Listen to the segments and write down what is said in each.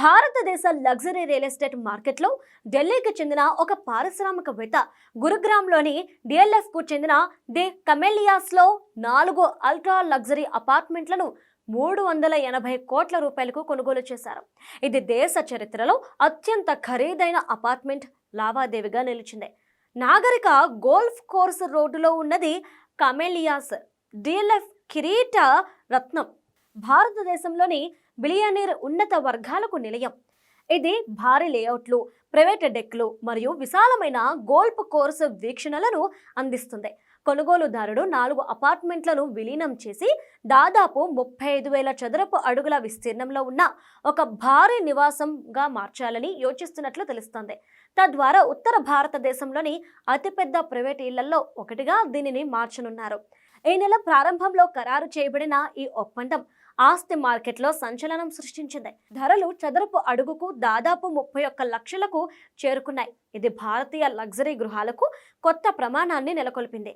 భారతదేశ luxury real estate మార్కెట్లో ఢిల్లీకి చెందిన ఒక పారిశ్రామికవేత్త గురుగ్రామ్లోని డిఎల్ఎఫ్కు చెందిన ది కమెలియాస్లో నాలుగు అల్ట్రా లగ్జరీ అపార్ట్మెంట్లను మూడు వందల ఎనభై కోట్ల రూపాయలకు కొనుగోలు చేశారు. ఇది దేశ చరిత్రలో అత్యంత ఖరీదైన అపార్ట్మెంట్ లావాదేవీగా నిలిచింది. నాగరిక గోల్ఫ్ కోర్స్ రోడ్డులో ఉన్నది కమెలియాస్ డిఎల్ఎఫ్ కిరీట రత్నం. భారతదేశంలోని బిలియనీర్ ఉన్నత వర్గాలకు నిలయం. ఇది భారీ లేఅవుట్లు ప్రైవేట్ డెక్లు మరియు విశాలమైన గోల్ఫ్ కోర్సు వీక్షణలను అందిస్తుంది. కొనుగోలుదారుడు నాలుగు అపార్ట్మెంట్లను విలీనం చేసి దాదాపు ముప్పై ఐదు వేల చదరపు అడుగుల విస్తీర్ణంలో ఉన్న ఒక భారీ నివాసంగా మార్చాలని యోచిస్తున్నట్లు తెలుస్తోంది. తద్వారా ఉత్తర భారతదేశంలోని అతిపెద్ద ప్రైవేట్ ఇళ్ళలో ఒకటిగా దీనిని మార్చనున్నారు. ఈ నెల ప్రారంభంలో ఖరారు చేయబడిన ఈ ఒప్పందం ఆస్తి మార్కెట్లో సంచలనం సృష్టించింది. ధరలు చదరపు అడుగుకు దాదాపు ముప్పై ఒక్క లక్షలకు చేరుకున్నాయి. ఇది భారతీయ లగ్జరీ గృహాలకు కొత్త ప్రమాణాన్ని నెలకొల్పింది.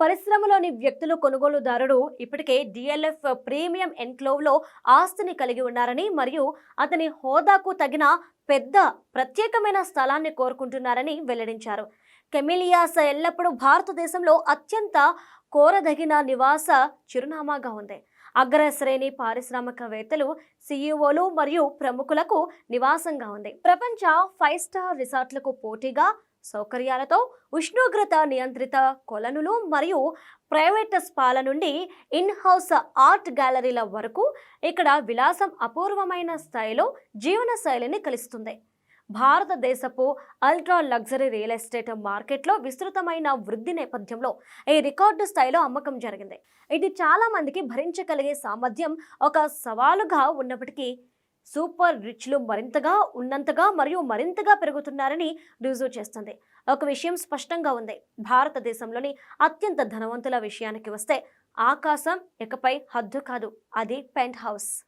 పరిశ్రమలోని వ్యక్తులు కొనుగోలుదారుడు ఇప్పటికే డిఎల్ఎఫ్ ప్రీమియం ఎన్క్లోవ్లో ఆస్తిని కలిగి ఉన్నారని మరియు అతని హోదాకు తగిన పెద్ద ప్రత్యేకమైన స్థలాన్ని కోరుకుంటున్నారని వెల్లడించారు. కెమిలియాస్ ఎల్లప్పుడూ భారతదేశంలో అత్యంత కోరదగిన నివాస చిరునామాగా ఉంది. అగ్రశ్రేణి పారిశ్రామికవేత్తలు సీఈఓలు మరియు ప్రముఖులకు నివాసంగా ఉంది. ప్రపంచ ఫైవ్ స్టార్ రిసార్ట్లకు పోటీగా సౌకర్యాలతో ఉష్ణోగ్రత నియంత్రిత కొలనులు మరియు ప్రైవేట్ స్పాల నుండి ఇన్ హౌస్ ఆర్ట్ గ్యాలరీల వరకు ఇక్కడ విలాసం అపూర్వమైన స్థాయిలో జీవన శైలిని కలుస్తుంది. భారతదేశపు అల్ట్రా లగ్జరీ రియల్ ఎస్టేట్ మార్కెట్లో విస్తృతమైన వృద్ధి నేపథ్యంలో ఈ రికార్డు స్థాయిలో అమ్మకం జరిగింది. ఇది చాలా మందికి భరించగలిగే సామర్థ్యం ఒక సవాలుగా ఉన్నప్పటికీ సూపర్ రిచ్లు మరింతగా ఉన్నంతగా మరియు మరింతగా పెరుగుతున్నారని రుజువు చేస్తుంది. ఒక విషయం స్పష్టంగా ఉంది. భారతదేశంలోని అత్యంత ధనవంతుల విషయానికి వస్తే ఆకాశం ఇకపై హద్దు కాదు. అది పెంట్ హౌస్.